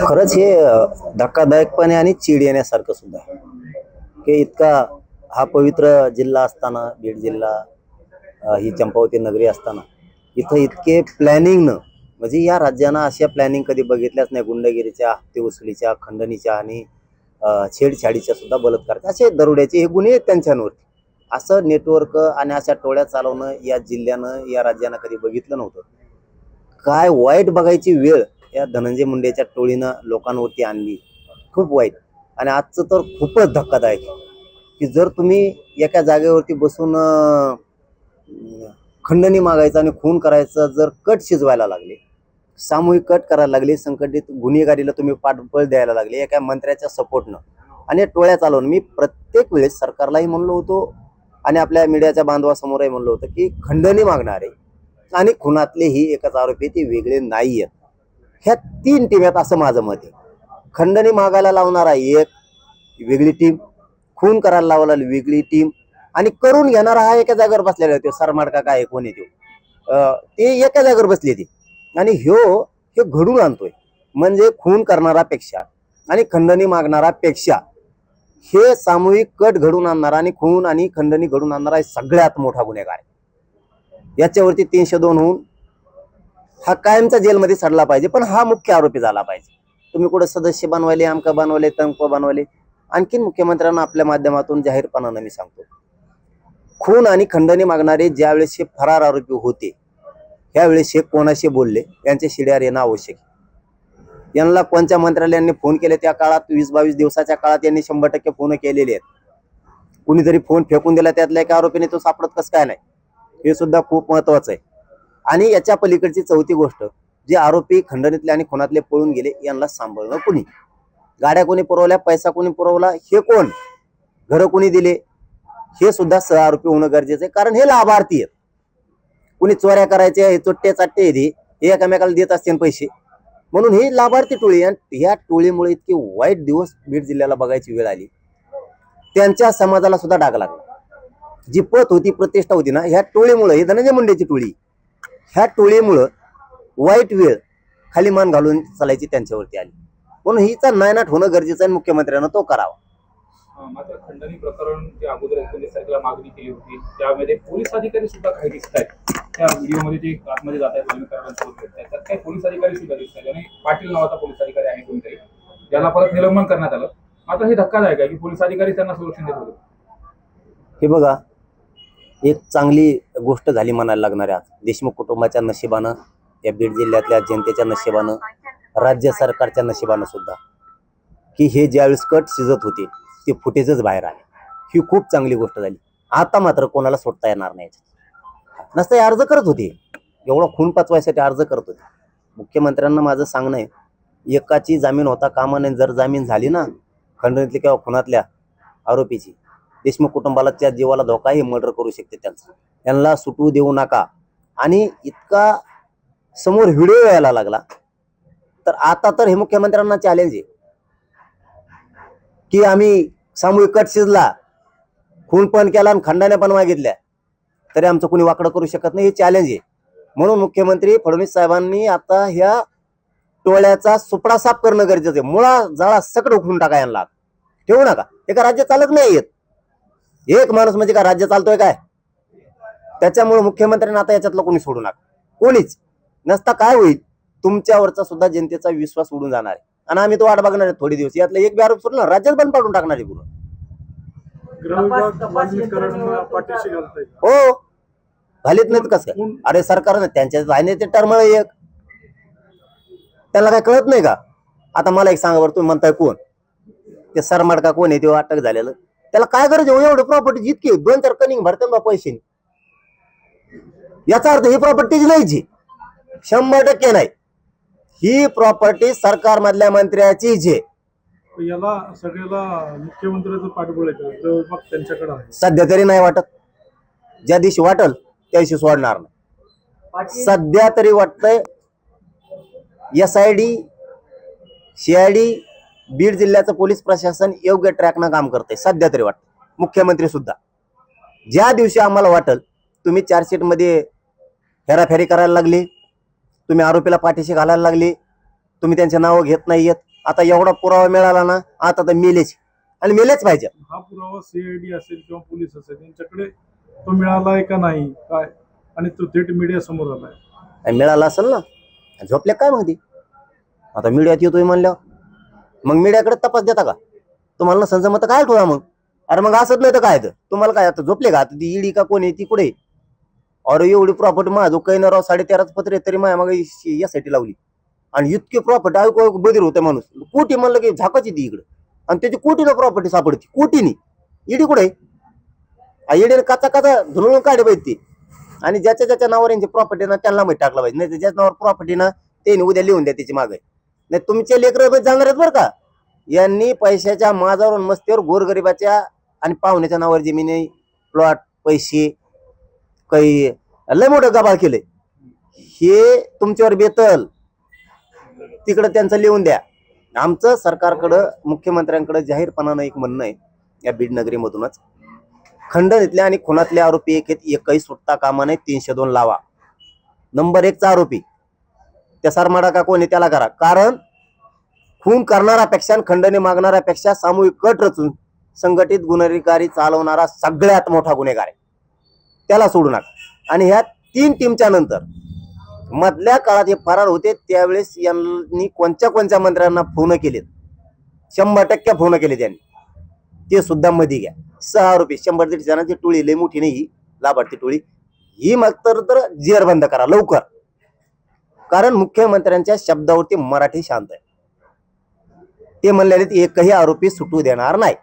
खरंच हे धक्कादायकपणे आणि चीड येण्यासारखं सुद्धा आहे. की इतका हा पवित्र जिल्हा असताना बीड जिल्हा ही चंपावती नगरी असताना इथं इतके प्लॅनिंगनं म्हणजे या राज्यानं अशा प्लॅनिंग कधी बघितल्याच नाही. गुंडगिरीच्या हप्ते उसळीच्या खंडणीच्या आणि छेडछाडीच्या सुद्धा बलात्कारच्या असे दरोड्याचे हे गुन्हे आहेत त्यांच्यावरती. असं नेटवर्क आणि अशा टोळ्या चालवणं या जिल्ह्यानं या राज्यानं कधी बघितलं नव्हतं. काय वाईट बघायची वेळ या धनंजय मुंडेच्या टोळीनं लोकांवरती आणली. खूप वाईट. आणि आजचं तर खूपच धक्कादायक की जर तुम्ही एका जागेवरती बसून खंडणी मागायचं आणि खून करायचं जर कट शिजवायला लागले सामूहिक कट करायला लागले संकटित गुन्हेगारीला तुम्ही पाठबळ द्यायला लागले एका मंत्र्याच्या सपोर्टनं आणि या टोळ्या चालवून मी प्रत्येक वेळेस सरकारलाही म्हणलो होतो आणि आपल्या मीडियाच्या बांधवासमोरही म्हणलं होतं की खंडणी मागणारे आणि खुनातले ही एकच आरोपी ते वेगळे नाही आहेत ह्या तीन टीम आहेत असं माझं मत आहे. खंडणी मागायला लावणारा एक वेगळी टीम खून करायला लावला वेगळी टीम आणि करून घेणारा हा एका जागेवर बसलेला आहे तो सरमाड काय कोण आहे ते? एका जागेवर बसले ते. आणि ह्यो हे घडून आणतोय. म्हणजे खून करणारापेक्षा आणि खंडणी मागणारापेक्षा हे सामूहिक कट घडून आणणारा आणि खून आणि खंडणी घडून आणणारा हे सगळ्यात मोठा गुन्हेगार आहे. याच्यावरती तीनशे दोन होऊन हा कायमचा जेलमध्ये सडला पाहिजे पण हा मुख्य आरोपी झाला पाहिजे. तुम्ही कुठं सदस्य बनवले आमका बनवले तंक बनवले आणखीन मुख्यमंत्र्यांना आपल्या माध्यमातून जाहीरपणानं मी सांगतो. खून आणि खंडणी मागणारे ज्यावेळेस हे फरार आरोपी होते त्यावेळेस हे कोणाशी बोलले यांचे शिड्यार येणं आवश्यक यांना कोणत्या मंत्रालयांनी फोन केले त्या काळात वीस बावीस दिवसाच्या काळात यांनी शंभर टक्के फोन केलेले आहेत. कुणीतरी फोन फेकून दिला त्यातल्या एका आरोपीने तो सापडत कसं काय नाही? हे सुद्धा खूप महत्वाचं आहे. आणि याच्या पलीकडची चौथी गोष्ट जे आरोपी खंडणीतले आणि खुनातले पळून गेले यांना सांभाळणं कुणी? गाड्या कोणी पुरवल्या पैसा कोणी पुरवला हे कोण? घरं कोणी दिले? हे सुद्धा सह आरोपी होणं गरजेचं आहे कारण हे लाभार्थी आहेत. कुणी चोऱ्या करायच्या हे चोट्टे चाट्टे हे. दे, हे एकमेकाला देत असतील पैसे. म्हणून ही लाभार्थी टोळी आणि ह्या टोळीमुळे इतके वाईट दिवस बीड जिल्ह्याला बघायची वेळ आली. त्यांच्या समाजाला सुद्धा डाग लागला. जी पत होती प्रतिष्ठा होती ना ह्या टोळीमुळे ही धनंजय मुंडेची टोळी. ह्या टोळीमुळं वाईट वेळ खाली मान घालून चालायची त्यांच्यावरती आली. म्हणून हिचा नायनाट होणं गरजेचं आहे मुख्यमंत्र्यांना तो करावा. मात्र खंडणी प्रकरण जे अगोदर एकोणीस तारखेला मागणी केली होती त्यामध्ये पोलीस अधिकारी सुद्धा काही दिसत आहेत. त्या व्हिडिओमध्ये ते आतमध्ये जात आहेत लग्नकारांसोबत भेटत त्यात काही पोलीस अधिकारी सुद्धा दिसत आहेत. आणि पाटील नावाचा पोलीस अधिकारी आहे कोणतरी परत निलंबन करण्यात आलं. मात्र हे धक्कादायक आहे की पोलीस अधिकारी त्यांना संरक्षण देत होते. हे बघा एक चांगली गोष्ट झाली म्हणायला लागणार आहे आज. देशमुख कुटुंबाच्या नशिबानं या बीड जिल्ह्यातल्या जनतेच्या नशिबानं राज्य सरकारच्या नशिबानं सुद्धा. की हे ज्यावेळेस कट शिजत होते ते फुटेजच बाहेर आले. ही खूप चांगली गोष्ट झाली. आता मात्र कोणाला सोडता येणार नाही. नसता हे अर्ज करत होते. एवढा खून पाचवायसाठी अर्ज करत होते. मुख्यमंत्र्यांना माझं सांगणं आहे एकाची जामीन होता कामा नाही जर जामीन झाली ना खंडणीतली किंवा खुनातल्या आरोपीची देशमुख कुटुंबाला त्या जीवाला धोका हे मर्डर करू शकते त्यांचा. त्यांना सुटू देऊ नका. आणि इतका समोर व्हिडिओ यायला लागला. तर आता तर हे मुख्यमंत्र्यांना चॅलेंज आहे. की आम्ही सामूहिक कट शिजला खून पण केला आणि खंडाने पण मागितल्या तरी आमचं कोणी वाकडं करू शकत नाही हे चॅलेंज आहे. म्हणून मुख्यमंत्री फडणवीस साहेबांनी आता ह्या टोळ्याचा सुपडा साफ करणं गरजेचं आहे. मुळा जाळा सकड उखडून टाका यांना. ठेवू नका. एका राज्य चालत नाही येत. एक माणूस म्हणजे का राज्य चालतोय काय? त्याच्यामुळे मुख्यमंत्र्यांना आता याच्यातलं कोणी सोडू नका. कोणीच. नसता काय होईल? तुमच्यावरचा सुद्धा जनतेचा विश्वास उडून जाणार आहे. आणि आम्ही तो वाट बघणार आहे थोडे दिवस. यातलं एक बी आरोप सोडला राज्यात बंद पाडून टाकणार आहे पूर्ण. हो घालीत नाहीत कसं? काय अरे सरकारनं त्यांच्या राहण्याचे टर्म एक. त्यांना काय कळत नाही का? आता मला एक सांगा बरं तुम्ही म्हणताय कोण? ते सरमाड का कोण आहे ते अटक झालेलं? त्याला काय गरज आहे? एवढं प्रॉपर्टी जितकी दोन चार कनिंग भरतात बा पैसे. याचा अर्थ ही प्रॉपर्टीच नाही जी. शंभर टक्के नाही. ही प्रॉपर्टी सरकार मधल्या मंत्र्याची जे याला सगळ्याला मुख्यमंत्र्याचं पाठबळ त्यांच्याकडे आहे. सध्या तरी नाही वाटत. ज्या दिवशी वाटल त्या दिवशी सोडणार नाही. सध्या तरी वाटतंय S I D C I D Beed जिल्ह्याचं पोलीस प्रशासन योग्य ट्रॅकनं काम करतंय सध्या तरी वाटतं. मुख्यमंत्री सुद्धा. ज्या दिवशी आम्हाला वाटल तुम्ही चार्जशीटमध्ये हेराफेरी करायला लागली तुम्ही आरोपीला पाठीशी घालायला लागली तुम्ही त्यांचे नावं घेत नाहीयेत. आता एवढा पुरावा मिळाला ना आता तर मेलेच. आणि मेलेच पाहिजे. हा पुरावा सीआयडी असेल किंवा पोलीस असेल यांच्याकडे तो मिळालाय का नाही काय? आणि तो थेट मीडिया समोर आलाय. आणि मिळाला असेल ना. झोपल्या काय मग ती आता मीडियात येतोय म्हणल्यावर. मग मीडियाकडे तपास देता का? तुम्हाला नसेल जमत काय ठेवा मग? अरे मग असत नाही तर काय तर? तुम्हाला काय आता झोपले का? आता ती इडी का कोण आहे? ती कुठे अरे एवढी प्रॉपर्टी माझं काही ना राव साडे तेराच पत्र आहे, तरी माझ्या मग यासाठी लावली. आणि इतकी प्रॉपर्टी ऐकू ऐकू बधीर होते माणूस. कोटी म्हणलं की झाकाची ती इकडं. आणि त्याची कोटीला प्रॉपर्टी सापडते. कोटीनी. इडी कुठे इडीने काचा काचा धुळून काढे पाहिजे ती. आणि ज्याच्या ज्याच्या नावावर यांची प्रॉपर्टी ना त्यांना माहिती टाकला पाहिजे. नाही ज्याच्या नावावर प्रॉपर्टी ना त्यांनी उद्या लिहून द्या त्याची मागे. नाही तुमचे लेकर जाणार आहेत बरं का? यांनी पैशाच्या माझावरून मस्तीवर गोरगरिबाच्या आणि पाहुण्याच्या नावावर जमिनी प्लॉट पैसे काही लय मोठं गबाळ केलंय. हे तुमच्यावर बेतल. तिकडं त्यांचं लिहून द्या. आमचं सरकारकडं मुख्यमंत्र्यांकडे जाहीरपणानं एक म्हणणं आहे या बीड नगरीमधूनच. इथल्या आणि खुनातले आरोपी एक आहेत एकही सुटता कामा नाही तीनशे दोन लावा. नंबर एकचा आरोपी. त्या सरमाडा का कोणी त्याला करा. कारण खून करणाऱ्यापेक्षा आणि खंडणी मागणाऱ्यापेक्षा सामूहिक कट रचून संघटित गुन्हेगारी चालवणारा सगळ्यात मोठा गुन्हेगार आहे. त्याला सोडू नका. आणि ह्या तीन टीमच्या नंतर मधल्या काळात हे फरार होते त्यावेळेस यांनी कोणत्या कोणत्या मंत्र्यांना फोन केलेत? शंभर टक्के फोन केले त्यांनी ते सुद्धा मध्ये घ्या. सहा रुपये शंभर दीड जणांची टोळी लय मोठी नाही ही. लाभार्थी टोळी. ही मग तर तर करा लवकर. कारण मुख्यमंत्र्यांच्या शब्दावरती मराठी शांत आहे. ते म्हणलेले एकही आरोपी सुटू देणार नाही.